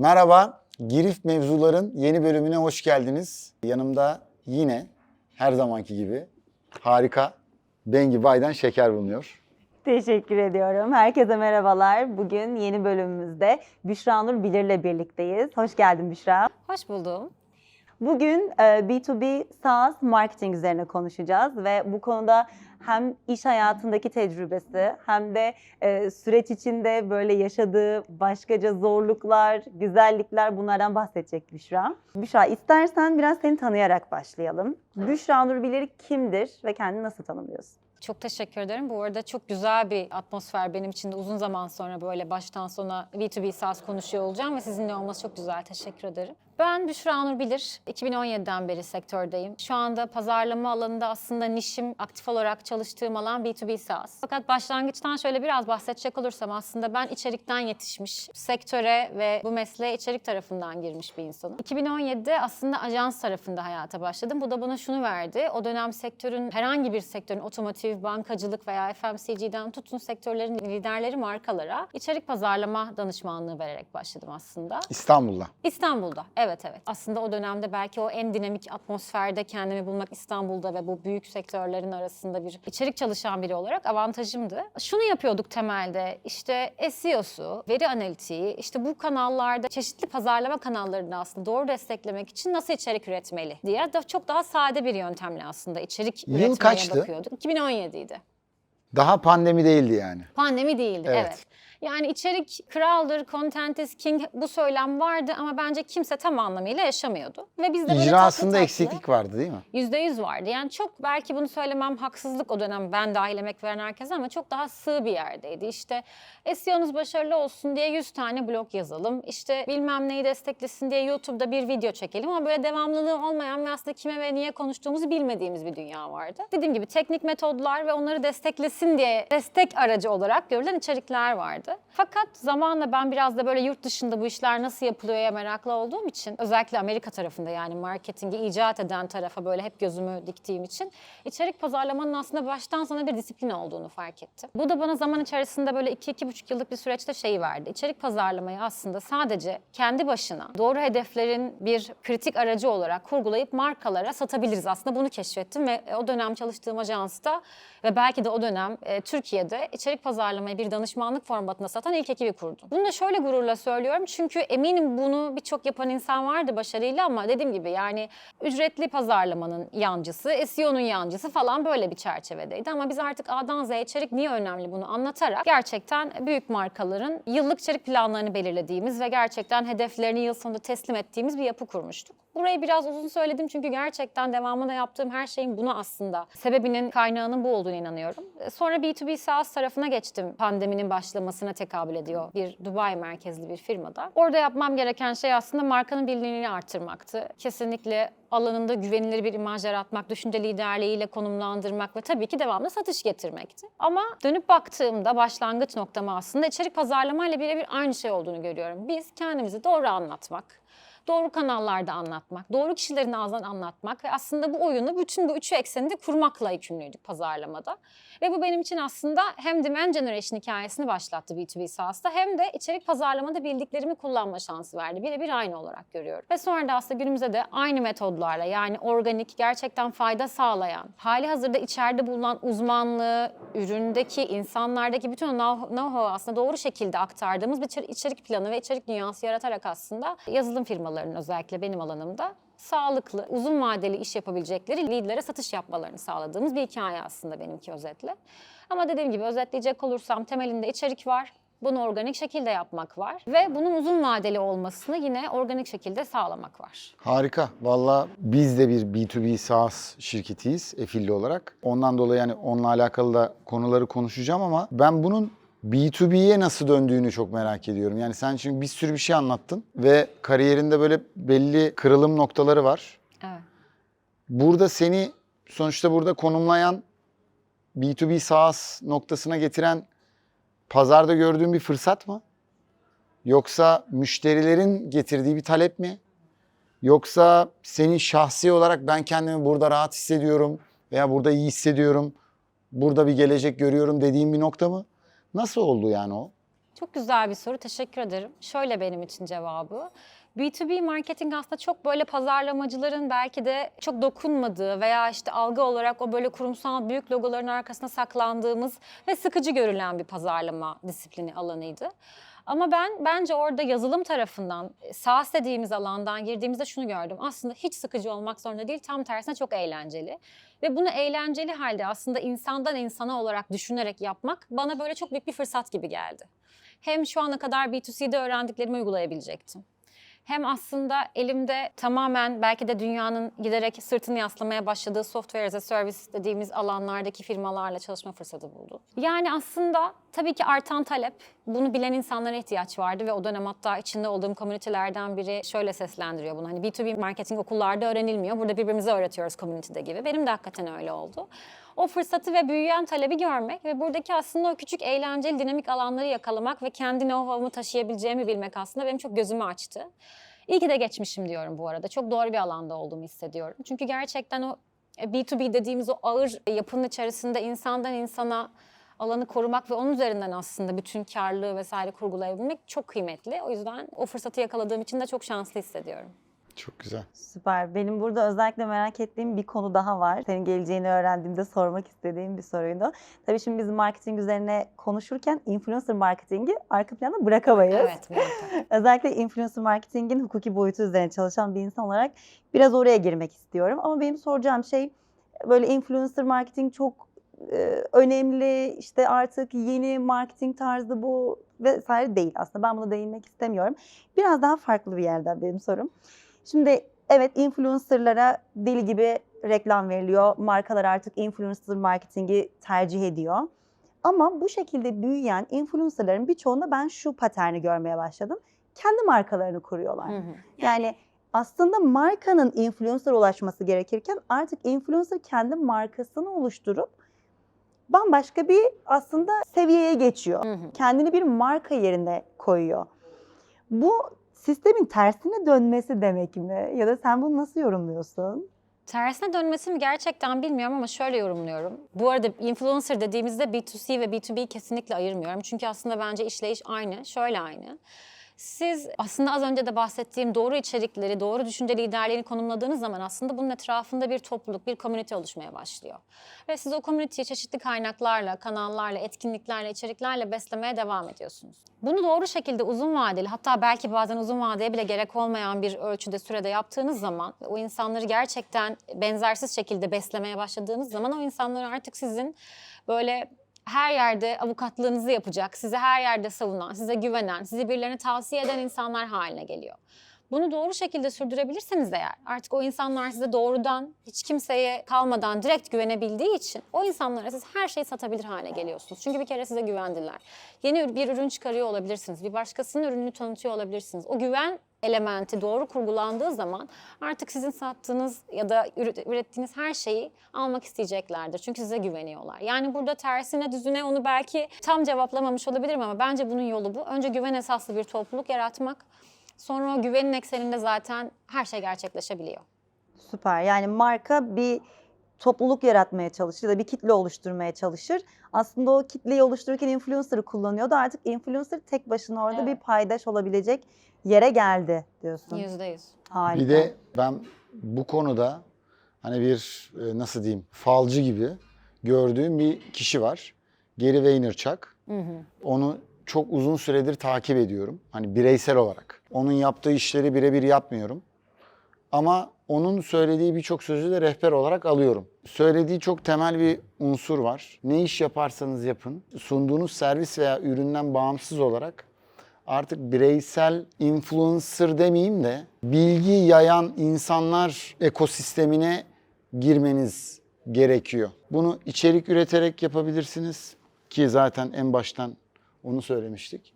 Merhaba, Girif Mevzuların yeni bölümüne hoş geldiniz. Yanımda yine her zamanki gibi harika Bengi Bay'dan şeker bulunuyor. Teşekkür ediyorum. Herkese merhabalar. Bugün yeni bölümümüzde Büşra Nur Bilir'le birlikteyiz. Hoş geldin Büşra. Hoş buldum. Bugün e, B2B SaaS marketing üzerine konuşacağız ve bu konuda hem iş hayatındaki tecrübesi hem de e, süreç içinde böyle yaşadığı başkaca zorluklar, güzellikler bunlardan bahsedecek Büşra. Büşra istersen biraz seni tanıyarak başlayalım. Büşra Nur Bilir kimdir ve kendini nasıl tanımlıyorsun? Çok teşekkür ederim. Bu arada çok güzel bir atmosfer benim için de uzun zaman sonra böyle baştan sona B2B SaaS konuşuyor olacağım ve sizinle olması çok güzel. Teşekkür ederim. Ben Büşra Nur Bilir. 2017'den beri sektördeyim. Şu anda pazarlama alanında aslında nişim aktif olarak çalıştığım alan B2B SaaS. Fakat başlangıçtan şöyle biraz bahsedecek olursam aslında ben içerikten yetişmiş, sektöre ve bu mesleğe içerik tarafından girmiş bir insanım. 2017'de aslında ajans tarafında hayata başladım. Bu da bana şunu verdi. O dönem sektörün herhangi bir sektörün otomotiv, bankacılık veya FMCG'den tutun sektörlerin liderleri markalara içerik pazarlama danışmanlığı vererek başladım aslında. İstanbul'da. İstanbul'da. Evet evet. Aslında o dönemde belki o en dinamik atmosferde kendimi bulmak İstanbul'da ve bu büyük sektörlerin arasında bir içerik çalışan biri olarak avantajımdı. Şunu yapıyorduk temelde. İşte SEO'su, veri analitiği, işte bu kanallarda çeşitli pazarlama kanallarını aslında doğru desteklemek için nasıl içerik üretmeli diye da çok daha sade bir yöntemle aslında içerik Yıl üretmeye kaçtı? bakıyorduk. 2017 idi. Daha pandemi değildi yani. Pandemi değildi, Evet. evet. Yani içerik kraldır, content is king bu söylem vardı ama bence kimse tam anlamıyla yaşamıyordu. Ve biz de böyle İcrasında tatlı eksiklik vardı değil mi? Yüzde yüz vardı. Yani çok belki bunu söylemem haksızlık o dönem ben dahil emek veren herkese ama çok daha sığ bir yerdeydi. İşte SEO'nuz başarılı olsun diye 100 tane blog yazalım. İşte bilmem neyi desteklesin diye YouTube'da bir video çekelim ama böyle devamlılığı olmayan ve aslında kime ve niye konuştuğumuzu bilmediğimiz bir dünya vardı. Dediğim gibi teknik metodlar ve onları desteklesin diye destek aracı olarak görülen içerikler vardı. Fakat zamanla ben biraz da böyle yurt dışında bu işler nasıl yapılıyorya meraklı olduğum için özellikle Amerika tarafında yani marketingi icat eden tarafa böyle hep gözümü diktiğim için içerik pazarlamanın aslında baştan sona bir disiplin olduğunu fark ettim. Bu da bana zaman içerisinde böyle 2-2,5 yıllık bir süreçte şeyi verdi. İçerik pazarlamayı aslında sadece kendi başına doğru hedeflerin bir kritik aracı olarak kurgulayıp markalara satabiliriz aslında bunu keşfettim ve o dönem çalıştığım ajansta ve belki de o dönem e, Türkiye'de içerik pazarlamayı bir danışmanlık formatında satan ilk ekibi kurdum. Bunu da şöyle gururla söylüyorum çünkü eminim bunu birçok yapan insan vardı başarıyla ama dediğim gibi yani ücretli pazarlamanın yancısı, SEO'nun yancısı falan böyle bir çerçevedeydi. Ama biz artık A'dan Z'ye içerik niye önemli bunu anlatarak gerçekten büyük markaların yıllık içerik planlarını belirlediğimiz ve gerçekten hedeflerini yıl sonunda teslim ettiğimiz bir yapı kurmuştuk. Burayı biraz uzun söyledim çünkü gerçekten devamında yaptığım her şeyin buna aslında sebebinin kaynağının bu olduğunu inanıyorum. Sonra B2B SaaS tarafına geçtim. Pandeminin başlamasına tekabül ediyor bir Dubai merkezli bir firmada. Orada yapmam gereken şey aslında markanın bilinirliğini artırmaktı. Kesinlikle alanında güvenilir bir imaj yaratmak, düşünce liderliğiyle konumlandırmak ve tabii ki devamlı satış getirmekti. Ama dönüp baktığımda başlangıç noktamı aslında içerik pazarlamayla birebir aynı şey olduğunu görüyorum. Biz kendimizi doğru anlatmak, doğru kanallarda anlatmak, doğru kişilerin ağzından anlatmak ve aslında bu oyunu bütün bu üçü ekseninde kurmakla yükümlüydük pazarlamada. Ve bu benim için aslında hem demand generation hikayesini başlattı B2B SaaS'ta hem de içerik pazarlamada bildiklerimi kullanma şansı verdi. Birebir aynı olarak görüyorum. Ve sonra da aslında günümüzde de aynı metodlarla yani organik, gerçekten fayda sağlayan, hali hazırda içeride bulunan uzmanlığı, üründeki, insanlardaki bütün know-how aslında doğru şekilde aktardığımız bir içer- içerik planı ve içerik dünyası yaratarak aslında yazılım firmalarının özellikle benim alanımda sağlıklı, uzun vadeli iş yapabilecekleri leadlere satış yapmalarını sağladığımız bir hikaye aslında benimki özetle. Ama dediğim gibi özetleyecek olursam temelinde içerik var. Bunu organik şekilde yapmak var ve bunun uzun vadeli olmasını yine organik şekilde sağlamak var. Harika. Valla biz de bir B2B SaaS şirketiyiz Efilli olarak. Ondan dolayı yani onunla alakalı da konuları konuşacağım ama ben bunun B2B'ye nasıl döndüğünü çok merak ediyorum. Yani sen şimdi bir sürü bir şey anlattın ve kariyerinde böyle belli kırılım noktaları var. Evet. Burada seni sonuçta burada konumlayan B2B SaaS noktasına getiren pazarda gördüğün bir fırsat mı? Yoksa müşterilerin getirdiği bir talep mi? Yoksa senin şahsi olarak ben kendimi burada rahat hissediyorum veya burada iyi hissediyorum, burada bir gelecek görüyorum dediğin bir nokta mı? Nasıl oldu yani o? Çok güzel bir soru. Teşekkür ederim. Şöyle benim için cevabı. B2B marketing aslında çok böyle pazarlamacıların belki de çok dokunmadığı veya işte algı olarak o böyle kurumsal büyük logoların arkasına saklandığımız ve sıkıcı görülen bir pazarlama disiplini alanıydı. Ama ben bence orada yazılım tarafından, SaaS dediğimiz alandan girdiğimizde şunu gördüm. Aslında hiç sıkıcı olmak zorunda değil, tam tersine çok eğlenceli. Ve bunu eğlenceli halde aslında insandan insana olarak düşünerek yapmak bana böyle çok büyük bir fırsat gibi geldi. Hem şu ana kadar B2C'de öğrendiklerimi uygulayabilecektim. Hem aslında elimde tamamen belki de dünyanın giderek sırtını yaslamaya başladığı software as a service dediğimiz alanlardaki firmalarla çalışma fırsatı buldu. Yani aslında tabii ki artan talep, bunu bilen insanlara ihtiyaç vardı ve o dönem hatta içinde olduğum komünitelerden biri şöyle seslendiriyor bunu. Hani B2B marketing okullarda öğrenilmiyor, burada birbirimize öğretiyoruz komünitede gibi. Benim de hakikaten öyle oldu. O fırsatı ve büyüyen talebi görmek ve buradaki aslında o küçük eğlenceli dinamik alanları yakalamak ve kendi know-how'umu taşıyabileceğimi bilmek aslında benim çok gözümü açtı. İyi ki de geçmişim diyorum bu arada. Çok doğru bir alanda olduğumu hissediyorum. Çünkü gerçekten o e, B2B dediğimiz o ağır yapının içerisinde insandan insana alanı korumak ve onun üzerinden aslında bütün karlılığı vesaire kurgulayabilmek çok kıymetli. O yüzden o fırsatı yakaladığım için de çok şanslı hissediyorum. Çok güzel. Süper. Benim burada özellikle merak ettiğim bir konu daha var. Senin geleceğini öğrendiğimde sormak istediğim bir soruydu. Tabii şimdi biz marketing üzerine konuşurken influencer marketingi arka planda bırakamayız. Evet, muhakkak. Özellikle influencer marketingin hukuki boyutu üzerine çalışan bir insan olarak biraz oraya girmek istiyorum. Ama benim soracağım şey böyle influencer marketing çok e, önemli işte artık yeni marketing tarzı bu vesaire değil aslında ben buna değinmek istemiyorum. Biraz daha farklı bir yerden benim sorum. Şimdi evet influencerlara deli gibi reklam veriliyor. Markalar artık influencer marketingi tercih ediyor. Ama bu şekilde büyüyen influencerların birçoğunda ben şu paterni görmeye başladım. Kendi markalarını kuruyorlar. Hı hı. Yani aslında markanın influencer ulaşması gerekirken artık influencer kendi markasını oluşturup bambaşka bir aslında seviyeye geçiyor. Hı hı. Kendini bir marka yerine koyuyor. Bu sistemin tersine dönmesi demek mi? Ya da sen bunu nasıl yorumluyorsun? Tersine dönmesi mi gerçekten bilmiyorum ama şöyle yorumluyorum. Bu arada influencer dediğimizde B2C ve B2B kesinlikle ayırmıyorum. Çünkü aslında bence işleyiş aynı, şöyle aynı. Siz aslında az önce de bahsettiğim doğru içerikleri, doğru düşünce liderliğini konumladığınız zaman aslında bunun etrafında bir topluluk, bir komünite oluşmaya başlıyor. Ve siz o komüniteyi çeşitli kaynaklarla, kanallarla, etkinliklerle, içeriklerle beslemeye devam ediyorsunuz. Bunu doğru şekilde uzun vadeli, hatta belki bazen uzun vadeye bile gerek olmayan bir ölçüde sürede yaptığınız zaman o insanları gerçekten benzersiz şekilde beslemeye başladığınız zaman o insanlar artık sizin böyle her yerde avukatlığınızı yapacak, size her yerde savunan, size güvenen, sizi birilerine tavsiye eden insanlar haline geliyor. Bunu doğru şekilde sürdürebilirseniz eğer artık o insanlar size doğrudan hiç kimseye kalmadan direkt güvenebildiği için o insanlara siz her şeyi satabilir hale geliyorsunuz. Çünkü bir kere size güvendiler. Yeni bir ürün çıkarıyor olabilirsiniz. Bir başkasının ürününü tanıtıyor olabilirsiniz. O güven elementi doğru kurgulandığı zaman artık sizin sattığınız ya da üret- ürettiğiniz her şeyi almak isteyeceklerdir. Çünkü size güveniyorlar. Yani burada tersine düzüne onu belki tam cevaplamamış olabilirim ama bence bunun yolu bu. Önce güven esaslı bir topluluk yaratmak. Sonra o güvenin ekseninde zaten her şey gerçekleşebiliyor. Süper. Yani marka bir topluluk yaratmaya çalışır ya da bir kitle oluşturmaya çalışır. Aslında o kitleyi oluştururken influencer'ı kullanıyordu. Artık influencer tek başına orada bir Evet. paydaş olabilecek yere geldi diyorsun. Yüzde yüz. Harika. Bir de ben bu konuda hani bir e, nasıl diyeyim falcı gibi gördüğüm bir kişi var. Gary Vaynerchuk. Hı hı. Onu çok uzun süredir takip ediyorum. Hani bireysel olarak. Onun yaptığı işleri birebir yapmıyorum. Ama onun söylediği birçok sözü de rehber olarak alıyorum. Söylediği çok temel bir unsur var. Ne iş yaparsanız yapın, sunduğunuz servis veya üründen bağımsız olarak artık bireysel influencer demeyeyim de bilgi yayan insanlar ekosistemine girmeniz gerekiyor. Bunu içerik üreterek yapabilirsiniz ki zaten en baştan onu söylemiştik.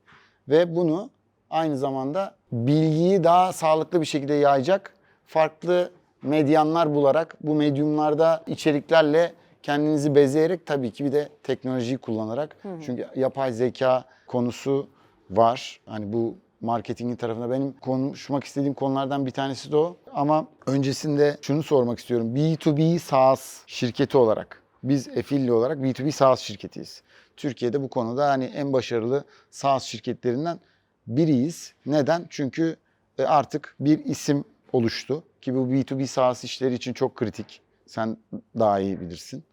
Ve bunu aynı zamanda bilgiyi daha sağlıklı bir şekilde yayacak farklı medyanlar bularak bu medyumlarda içeriklerle kendinizi bezeyerek tabii ki bir de teknolojiyi kullanarak çünkü yapay zeka konusu var. Hani bu marketingin tarafında benim konuşmak istediğim konulardan bir tanesi de o. Ama öncesinde şunu sormak istiyorum. B2B SaaS şirketi olarak biz Efilli olarak B2B SaaS şirketiyiz. Türkiye'de bu konuda hani en başarılı SaaS şirketlerinden biriyiz. Neden? Çünkü e, artık bir isim oluştu ki bu B2B SaaS işleri için çok kritik. Sen daha iyi bilirsin.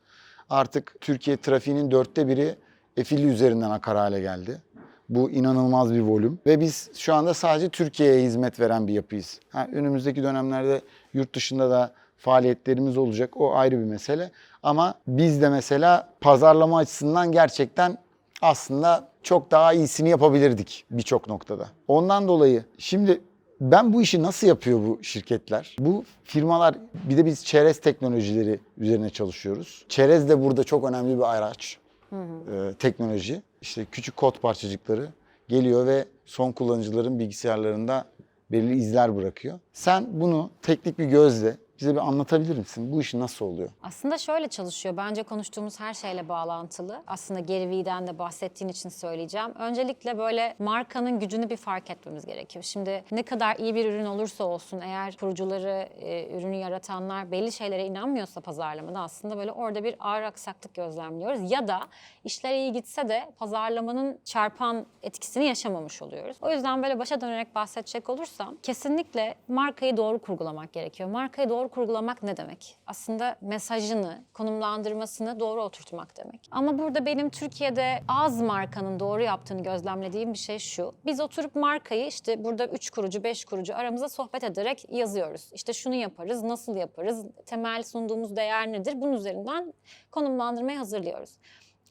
Artık Türkiye trafiğinin dörtte biri Efili üzerinden akar hale geldi. Bu inanılmaz bir volüm ve biz şu anda sadece Türkiye'ye hizmet veren bir yapıyız. Ha, önümüzdeki dönemlerde yurt dışında da faaliyetlerimiz olacak. O ayrı bir mesele. Ama biz de mesela pazarlama açısından gerçekten aslında çok daha iyisini yapabilirdik birçok noktada. Ondan dolayı şimdi ben bu işi nasıl yapıyor bu şirketler? Bu firmalar bir de biz çerez teknolojileri üzerine çalışıyoruz. Çerez de burada çok önemli bir araç. Ee, teknoloji. İşte küçük kod parçacıkları geliyor ve son kullanıcıların bilgisayarlarında belirli izler bırakıyor. Sen bunu teknik bir gözle bize bir anlatabilir misin? Bu iş nasıl oluyor? Aslında şöyle çalışıyor. Bence konuştuğumuz her şeyle bağlantılı. Aslında Gary Vee'den de bahsettiğin için söyleyeceğim. Öncelikle böyle markanın gücünü bir fark etmemiz gerekiyor. Şimdi ne kadar iyi bir ürün olursa olsun eğer kurucuları, e, ürünü yaratanlar belli şeylere inanmıyorsa pazarlamada aslında böyle orada bir ağır aksaklık gözlemliyoruz. Ya da işler iyi gitse de pazarlamanın çarpan etkisini yaşamamış oluyoruz. O yüzden böyle başa dönerek bahsedecek olursam kesinlikle markayı doğru kurgulamak gerekiyor. Markayı doğru kurgulamak ne demek? Aslında mesajını, konumlandırmasını doğru oturtmak demek. Ama burada benim Türkiye'de az markanın doğru yaptığını gözlemlediğim bir şey şu. Biz oturup markayı işte burada 3 kurucu, 5 kurucu aramızda sohbet ederek yazıyoruz. İşte şunu yaparız, nasıl yaparız, temel sunduğumuz değer nedir? Bunun üzerinden konumlandırmayı hazırlıyoruz.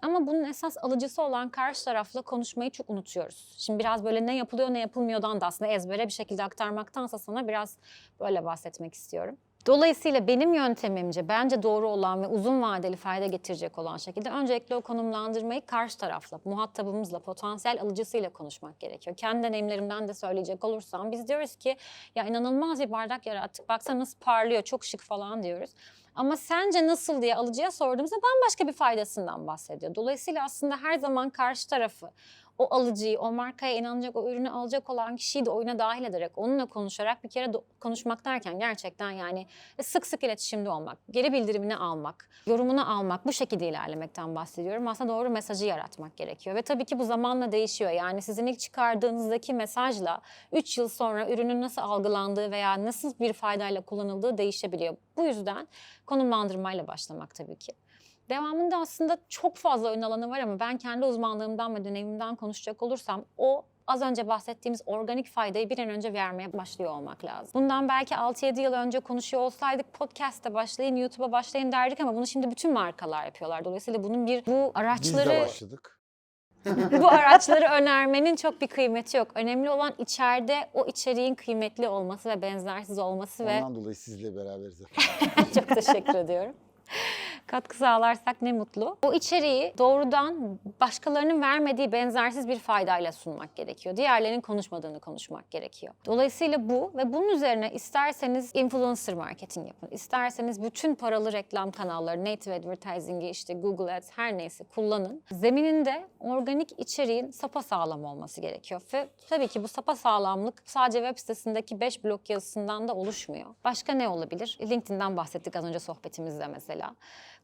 Ama bunun esas alıcısı olan karşı tarafla konuşmayı çok unutuyoruz. Şimdi biraz böyle ne yapılıyor ne yapılmıyordan da aslında ezbere bir şekilde aktarmaktansa sana biraz böyle bahsetmek istiyorum. Dolayısıyla benim yöntemimce bence doğru olan ve uzun vadeli fayda getirecek olan şekilde öncelikle o konumlandırmayı karşı tarafla, muhatabımızla, potansiyel alıcısıyla konuşmak gerekiyor. Kendi deneyimlerimden de söyleyecek olursam biz diyoruz ki ya inanılmaz bir bardak yarattık. Baksana nasıl parlıyor, çok şık falan diyoruz. Ama sence nasıl diye alıcıya sorduğumuzda bambaşka bir faydasından bahsediyor. Dolayısıyla aslında her zaman karşı tarafı, o alıcıyı, o markaya inanacak, o ürünü alacak olan kişiyi de oyuna dahil ederek, onunla konuşarak bir kere konuşmak derken gerçekten yani sık sık iletişimde olmak, geri bildirimini almak, yorumunu almak, bu şekilde ilerlemekten bahsediyorum. Aslında doğru mesajı yaratmak gerekiyor ve tabii ki bu zamanla değişiyor. Yani sizin ilk çıkardığınızdaki mesajla 3 yıl sonra ürünün nasıl algılandığı veya nasıl bir faydayla kullanıldığı değişebiliyor. Bu yüzden konumlandırmayla başlamak tabii ki. Devamında aslında çok fazla ön alanı var ama ben kendi uzmanlığımdan ve deneyimimden konuşacak olursam o az önce bahsettiğimiz organik faydayı bir an önce vermeye başlıyor olmak lazım. Bundan belki 6-7 yıl önce konuşuyor olsaydık podcast'te başlayın, YouTube'a başlayın derdik ama bunu şimdi bütün markalar yapıyorlar. Dolayısıyla bunun bir bu Biz de araçları başladık. bu araçları önermenin çok bir kıymeti yok. Önemli olan içeride o içeriğin kıymetli olması ve benzersiz olması ve Ondan dolayı sizle beraberiz. çok teşekkür ediyorum. Katkı sağlarsak ne mutlu. O içeriği doğrudan başkalarının vermediği benzersiz bir faydayla sunmak gerekiyor. Diğerlerinin konuşmadığını konuşmak gerekiyor. Dolayısıyla bu ve bunun üzerine isterseniz influencer marketing yapın. isterseniz bütün paralı reklam kanalları, native advertising'i işte Google Ads her neyse kullanın. Zemininde organik içeriğin sapasağlam olması gerekiyor. Ve tabii ki bu sapasağlamlık sadece web sitesindeki 5 blok yazısından da oluşmuyor. Başka ne olabilir? LinkedIn'den bahsettik az önce sohbetimizde mesela.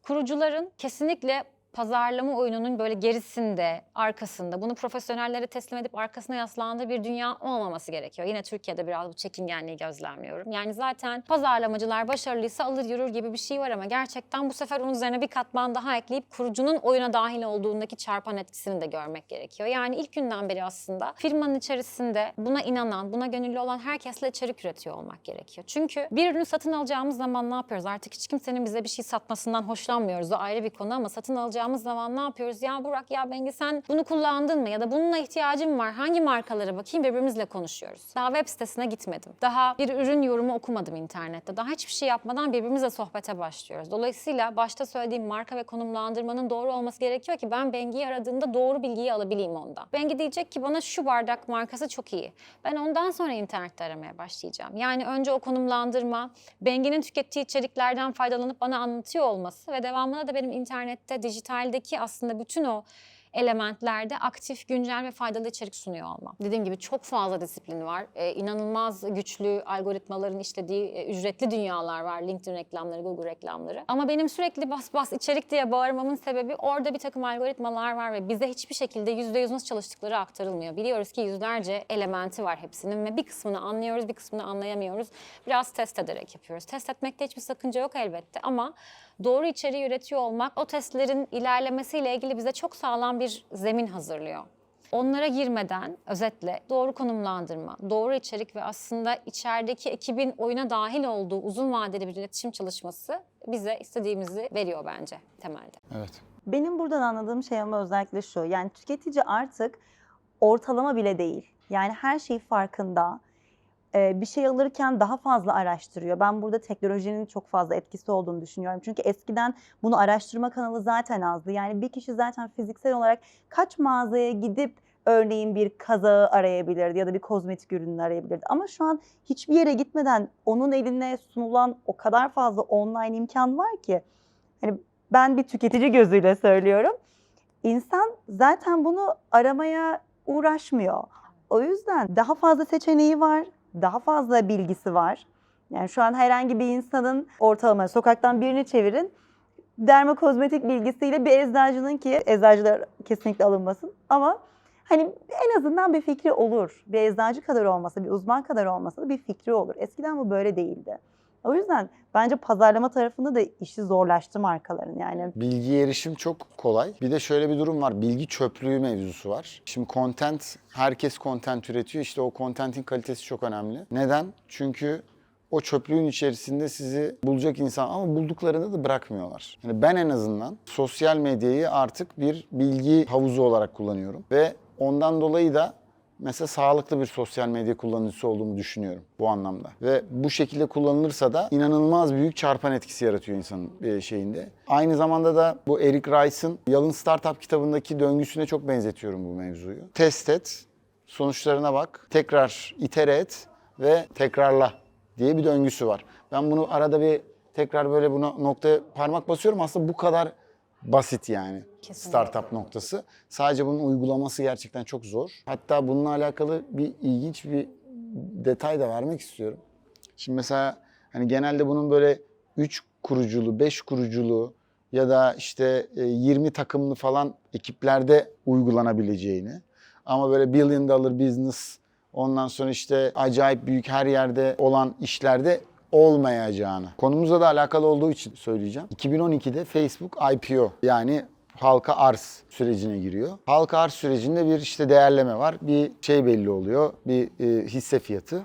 Kurucuların kesinlikle pazarlama oyununun böyle gerisinde, arkasında, bunu profesyonellere teslim edip arkasına yaslandığı bir dünya olmaması gerekiyor. Yine Türkiye'de biraz bu çekingenliği gözlemliyorum. Yani zaten pazarlamacılar başarılıysa alır yürür gibi bir şey var ama gerçekten bu sefer onun üzerine bir katman daha ekleyip kurucunun oyuna dahil olduğundaki çarpan etkisini de görmek gerekiyor. Yani ilk günden beri aslında firmanın içerisinde buna inanan, buna gönüllü olan herkesle içerik üretiyor olmak gerekiyor. Çünkü bir ürünü satın alacağımız zaman ne yapıyoruz? Artık hiç kimsenin bize bir şey satmasından hoşlanmıyoruz. O ayrı bir konu ama satın alacağımız zaman ne yapıyoruz? Ya Burak ya Bengi sen bunu kullandın mı? Ya da bununla ihtiyacım var. Hangi markalara bakayım? Birbirimizle konuşuyoruz. Daha web sitesine gitmedim. Daha bir ürün yorumu okumadım internette. Daha hiçbir şey yapmadan birbirimizle sohbete başlıyoruz. Dolayısıyla başta söylediğim marka ve konumlandırmanın doğru olması gerekiyor ki ben Bengi'yi aradığımda doğru bilgiyi alabileyim ondan. Bengi diyecek ki bana şu bardak markası çok iyi. Ben ondan sonra internette aramaya başlayacağım. Yani önce o konumlandırma, Bengi'nin tükettiği içeriklerden faydalanıp bana anlatıyor olması ve devamında da benim internette, dijitaldeki aslında bütün o elementlerde aktif, güncel ve faydalı içerik sunuyor olmam. Dediğim gibi çok fazla disiplin var. Ee, inanılmaz güçlü algoritmaların işlediği e, ücretli dünyalar var. LinkedIn reklamları, Google reklamları. Ama benim sürekli bas bas içerik diye bağırmamın sebebi orada bir takım algoritmalar var ve bize hiçbir şekilde yüzde yüz nasıl çalıştıkları aktarılmıyor. Biliyoruz ki yüzlerce elementi var hepsinin ve bir kısmını anlıyoruz, bir kısmını anlayamıyoruz. Biraz test ederek yapıyoruz. Test etmekte hiçbir sakınca yok elbette ama doğru içeriği üretiyor olmak o testlerin ilerlemesiyle ilgili bize çok sağlam bir zemin hazırlıyor. Onlara girmeden özetle doğru konumlandırma, doğru içerik ve aslında içerideki ekibin oyuna dahil olduğu uzun vadeli bir iletişim çalışması bize istediğimizi veriyor bence temelde. Evet. Benim buradan anladığım şey ama özellikle şu. Yani tüketici artık ortalama bile değil. Yani her şey farkında. Ee, bir şey alırken daha fazla araştırıyor. Ben burada teknolojinin çok fazla etkisi olduğunu düşünüyorum. Çünkü eskiden bunu araştırma kanalı zaten azdı. Yani bir kişi zaten fiziksel olarak kaç mağazaya gidip örneğin bir kazağı arayabilirdi ya da bir kozmetik ürününü arayabilirdi. Ama şu an hiçbir yere gitmeden onun eline sunulan o kadar fazla online imkan var ki. Hani ben bir tüketici gözüyle söylüyorum. İnsan zaten bunu aramaya uğraşmıyor. O yüzden daha fazla seçeneği var, daha fazla bilgisi var. Yani şu an herhangi bir insanın ortalama sokaktan birini çevirin. Dermokozmetik bilgisiyle bir eczacının ki eczacılar kesinlikle alınmasın ama hani en azından bir fikri olur. Bir eczacı kadar olmasa, bir uzman kadar olmasa da bir fikri olur. Eskiden bu böyle değildi. O yüzden bence pazarlama tarafında da işi zorlaştı markaların yani. Bilgiye erişim çok kolay. Bir de şöyle bir durum var. Bilgi çöplüğü mevzusu var. Şimdi content, herkes content üretiyor. İşte o contentin kalitesi çok önemli. Neden? Çünkü o çöplüğün içerisinde sizi bulacak insan ama bulduklarında da bırakmıyorlar. Yani ben en azından sosyal medyayı artık bir bilgi havuzu olarak kullanıyorum. Ve ondan dolayı da mesela sağlıklı bir sosyal medya kullanıcısı olduğumu düşünüyorum bu anlamda. Ve bu şekilde kullanılırsa da inanılmaz büyük çarpan etkisi yaratıyor insanın e, şeyinde. Aynı zamanda da bu Eric Rice'ın Yalın Startup kitabındaki döngüsüne çok benzetiyorum bu mevzuyu. Test et, sonuçlarına bak, tekrar itere et ve tekrarla diye bir döngüsü var. Ben bunu arada bir tekrar böyle buna noktaya parmak basıyorum. Aslında bu kadar basit yani Kesinlikle. startup noktası. Sadece bunun uygulaması gerçekten çok zor. Hatta bununla alakalı bir ilginç bir detay da vermek istiyorum. Şimdi mesela hani genelde bunun böyle 3 kuruculu, 5 kuruculu ya da işte e, 20 takımlı falan ekiplerde uygulanabileceğini ama böyle billion dollar business ondan sonra işte acayip büyük her yerde olan işlerde olmayacağını. Konumuzla da alakalı olduğu için söyleyeceğim. 2012'de Facebook IPO yani halka arz sürecine giriyor. Halka arz sürecinde bir işte değerleme var. Bir şey belli oluyor. Bir e, hisse fiyatı.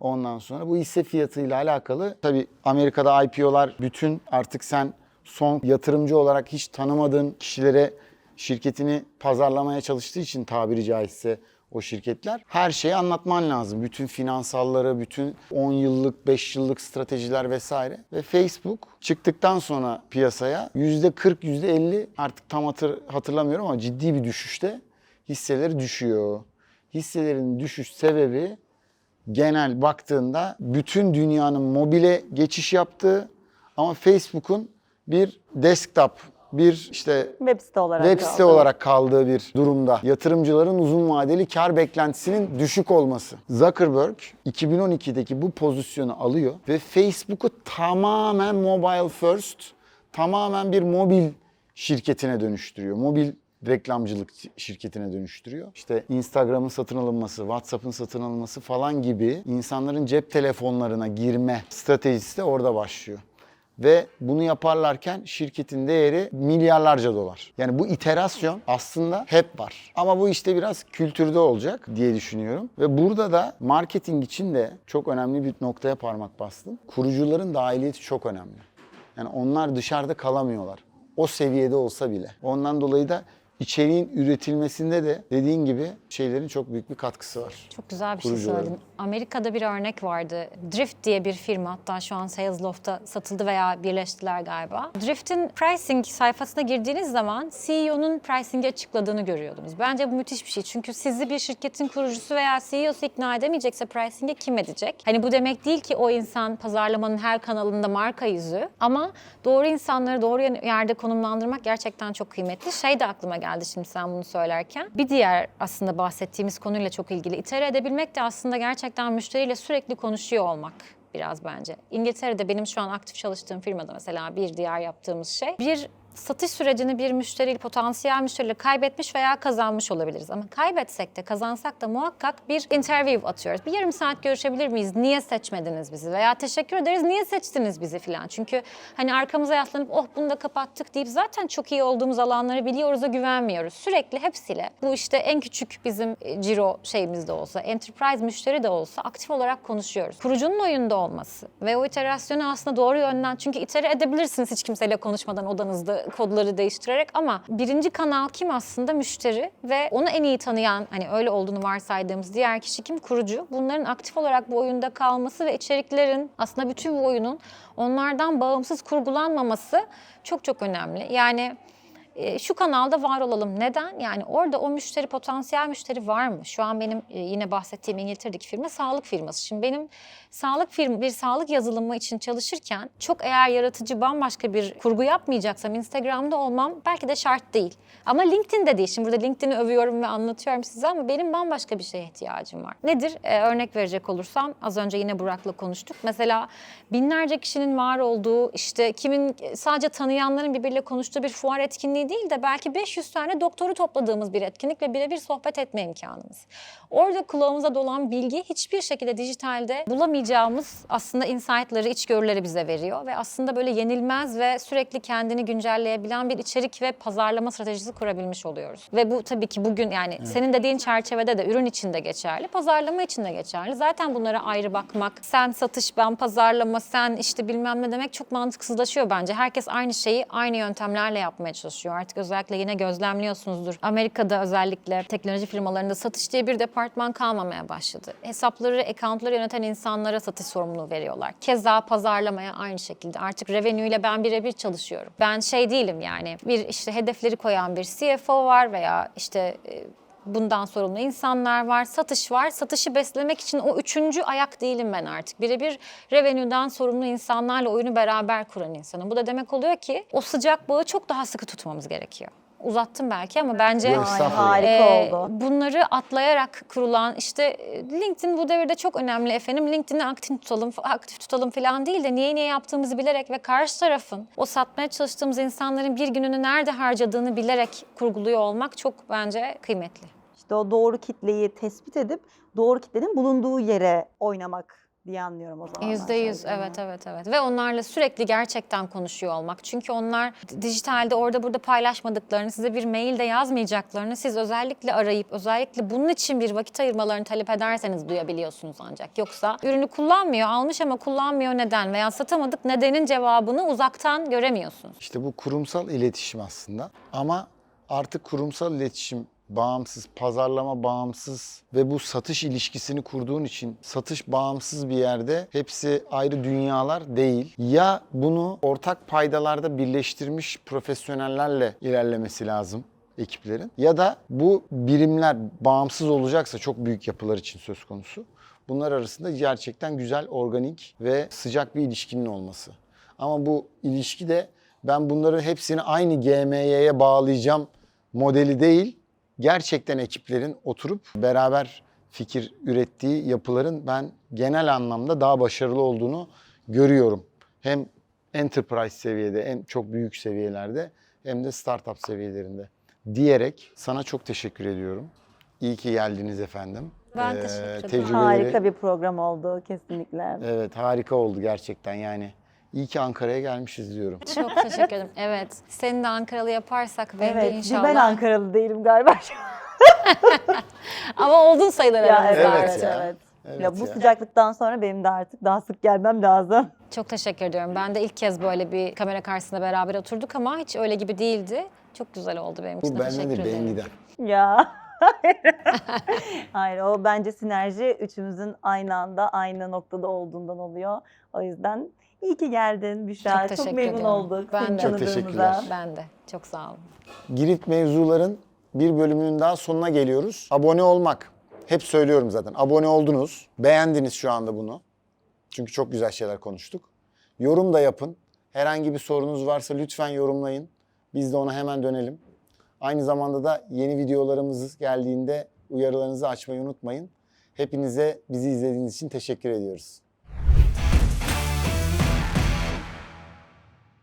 Ondan sonra bu hisse fiyatıyla alakalı tabii Amerika'da IPO'lar bütün artık sen son yatırımcı olarak hiç tanımadığın kişilere şirketini pazarlamaya çalıştığı için tabiri caizse o şirketler her şeyi anlatman lazım. Bütün finansalları, bütün 10 yıllık, 5 yıllık stratejiler vesaire. Ve Facebook çıktıktan sonra piyasaya %40, %50 artık tam hatır, hatırlamıyorum ama ciddi bir düşüşte hisseleri düşüyor. Hisselerin düşüş sebebi genel baktığında bütün dünyanın mobile geçiş yaptığı ama Facebook'un bir desktop, bir işte Web site olarak. web site kaldı. olarak kaldığı bir durumda yatırımcıların uzun vadeli kar beklentisinin düşük olması. Zuckerberg 2012'deki bu pozisyonu alıyor ve Facebook'u tamamen mobile first, tamamen bir mobil şirketine dönüştürüyor. Mobil reklamcılık şirketine dönüştürüyor. İşte Instagram'ın satın alınması, WhatsApp'ın satın alınması falan gibi insanların cep telefonlarına girme stratejisi de orada başlıyor. Ve bunu yaparlarken şirketin değeri milyarlarca dolar. Yani bu iterasyon aslında hep var. Ama bu işte biraz kültürde olacak diye düşünüyorum. Ve burada da marketing için de çok önemli bir noktaya parmak bastım. Kurucuların dahiliyeti çok önemli. Yani onlar dışarıda kalamıyorlar. O seviyede olsa bile. Ondan dolayı da içeriğin üretilmesinde de dediğin gibi şeylerin çok büyük bir katkısı var. Çok güzel bir şey söyledin. Amerika'da bir örnek vardı. Drift diye bir firma hatta şu an Salesloft'ta satıldı veya birleştiler galiba. Drift'in pricing sayfasına girdiğiniz zaman CEO'nun pricing'i açıkladığını görüyordunuz. Bence bu müthiş bir şey. Çünkü sizi bir şirketin kurucusu veya CEO'su ikna edemeyecekse pricing'i kim edecek? Hani bu demek değil ki o insan pazarlamanın her kanalında marka yüzü ama doğru insanları doğru yerde konumlandırmak gerçekten çok kıymetli. Şey de aklıma geldi. Geldi şimdi sen bunu söylerken. Bir diğer aslında bahsettiğimiz konuyla çok ilgili. İtere edebilmek de aslında gerçekten müşteriyle sürekli konuşuyor olmak biraz bence. İngiltere'de benim şu an aktif çalıştığım firmada mesela bir diğer yaptığımız şey bir satış sürecini bir müşteriyle, potansiyel müşteriyle kaybetmiş veya kazanmış olabiliriz. Ama kaybetsek de kazansak da muhakkak bir interview atıyoruz. Bir yarım saat görüşebilir miyiz? Niye seçmediniz bizi? Veya teşekkür ederiz niye seçtiniz bizi falan. Çünkü hani arkamıza yaslanıp oh bunu da kapattık deyip zaten çok iyi olduğumuz alanları biliyoruz da güvenmiyoruz. Sürekli hepsiyle bu işte en küçük bizim e, ciro şeyimiz de olsa, enterprise müşteri de olsa aktif olarak konuşuyoruz. Kurucunun oyunda olması ve o iterasyonu aslında doğru yönden çünkü itere edebilirsiniz hiç kimseyle konuşmadan odanızda kodları değiştirerek ama birinci kanal kim aslında müşteri ve onu en iyi tanıyan hani öyle olduğunu varsaydığımız diğer kişi kim kurucu. Bunların aktif olarak bu oyunda kalması ve içeriklerin aslında bütün bu oyunun onlardan bağımsız kurgulanmaması çok çok önemli. Yani e, şu kanalda var olalım. Neden? Yani orada o müşteri, potansiyel müşteri var mı? Şu an benim e, yine bahsettiğim İngiltere'deki firma sağlık firması. Şimdi benim sağlık firma, bir sağlık yazılımı için çalışırken çok eğer yaratıcı bambaşka bir kurgu yapmayacaksam Instagram'da olmam belki de şart değil. Ama LinkedIn'de değil. Şimdi burada LinkedIn'i övüyorum ve anlatıyorum size ama benim bambaşka bir şeye ihtiyacım var. Nedir? Ee, örnek verecek olursam az önce yine Burak'la konuştuk. Mesela binlerce kişinin var olduğu işte kimin sadece tanıyanların birbiriyle konuştuğu bir fuar etkinliği değil de belki 500 tane doktoru topladığımız bir etkinlik ve birebir sohbet etme imkanımız. Orada kulağımıza dolan bilgi hiçbir şekilde dijitalde bulamayacağımız aslında insight'ları, içgörüleri bize veriyor ve aslında böyle yenilmez ve sürekli kendini güncelleyebilen bir içerik ve pazarlama stratejisi kurabilmiş oluyoruz. Ve bu tabii ki bugün yani senin dediğin çerçevede de ürün için de geçerli, pazarlama için de geçerli. Zaten bunlara ayrı bakmak, sen satış, ben pazarlama, sen işte bilmem ne demek çok mantıksızlaşıyor bence. Herkes aynı şeyi aynı yöntemlerle yapmaya çalışıyor. Artık özellikle yine gözlemliyorsunuzdur. Amerika'da özellikle teknoloji firmalarında satış diye bir departman kalmamaya başladı. Hesapları, accountları yöneten insanlara satış sorumluluğu veriyorlar. Keza pazarlamaya aynı şekilde. Artık revenue ile ben birebir çalışıyorum. Ben şey değilim yani bir işte hedefleri koyan bir CFO var veya işte e, bundan sorumlu insanlar var, satış var. Satışı beslemek için o üçüncü ayak değilim ben artık. Birebir revenue'dan sorumlu insanlarla oyunu beraber kuran insanım. Bu da demek oluyor ki o sıcak bağı çok daha sıkı tutmamız gerekiyor. Uzattım belki ama bence Yok, Ay, Estağfurullah. harika ee, oldu. Bunları atlayarak kurulan işte e, LinkedIn bu devirde çok önemli efendim. LinkedIn'i aktif tutalım, aktif tutalım falan değil de niye niye yaptığımızı bilerek ve karşı tarafın o satmaya çalıştığımız insanların bir gününü nerede harcadığını bilerek kurguluyor olmak çok bence kıymetli. İşte o doğru kitleyi tespit edip doğru kitlenin bulunduğu yere oynamak diye anlıyorum o zaman. Yüzde yüz evet evet evet ve onlarla sürekli gerçekten konuşuyor olmak. Çünkü onlar dijitalde orada burada paylaşmadıklarını size bir mailde yazmayacaklarını siz özellikle arayıp özellikle bunun için bir vakit ayırmalarını talep ederseniz duyabiliyorsunuz ancak. Yoksa ürünü kullanmıyor almış ama kullanmıyor neden veya satamadık nedenin cevabını uzaktan göremiyorsunuz. İşte bu kurumsal iletişim aslında. Ama artık kurumsal iletişim bağımsız, pazarlama bağımsız ve bu satış ilişkisini kurduğun için satış bağımsız bir yerde hepsi ayrı dünyalar değil. Ya bunu ortak paydalarda birleştirmiş profesyonellerle ilerlemesi lazım ekiplerin ya da bu birimler bağımsız olacaksa çok büyük yapılar için söz konusu. Bunlar arasında gerçekten güzel, organik ve sıcak bir ilişkinin olması. Ama bu ilişki de ben bunların hepsini aynı GMY'ye bağlayacağım modeli değil. Gerçekten ekiplerin oturup beraber fikir ürettiği yapıların ben genel anlamda daha başarılı olduğunu görüyorum. Hem enterprise seviyede, en çok büyük seviyelerde hem de startup seviyelerinde diyerek sana çok teşekkür ediyorum. İyi ki geldiniz efendim. Ben Ee, teşekkür ederim. tecrübeleri- Harika bir program oldu kesinlikle. Evet harika oldu gerçekten yani. İyi ki Ankara'ya gelmişiz diyorum. Çok teşekkür ederim. Evet seni de Ankaralı yaparsak de Evet, inşallah. ben Ankaralı değilim galiba. Ama oldun sayılır ya, evet, Evet artık. evet. Evet ya bu ya. sıcaklıktan sonra benim de artık daha sık gelmem lazım. Çok teşekkür ediyorum. Ben de ilk kez böyle bir kamera karşısında beraber oturduk ama hiç öyle gibi değildi. Çok güzel oldu benim için. Bu de. benden de ben ederim. giden. Ya. Hayır o bence sinerji üçümüzün aynı anda aynı noktada olduğundan oluyor. O yüzden iyi ki geldin Büşra. Çok Çok, memnun ediyorum. olduk. Ben de. Çok teşekkürler. Ben de. Çok sağ olun. Girit mevzuların bir bölümünün daha sonuna geliyoruz. Abone olmak. Hep söylüyorum zaten. Abone oldunuz. Beğendiniz şu anda bunu. Çünkü çok güzel şeyler konuştuk. Yorum da yapın. Herhangi bir sorunuz varsa lütfen yorumlayın. Biz de ona hemen dönelim. Aynı zamanda da yeni videolarımız geldiğinde uyarılarınızı açmayı unutmayın. Hepinize bizi izlediğiniz için teşekkür ediyoruz.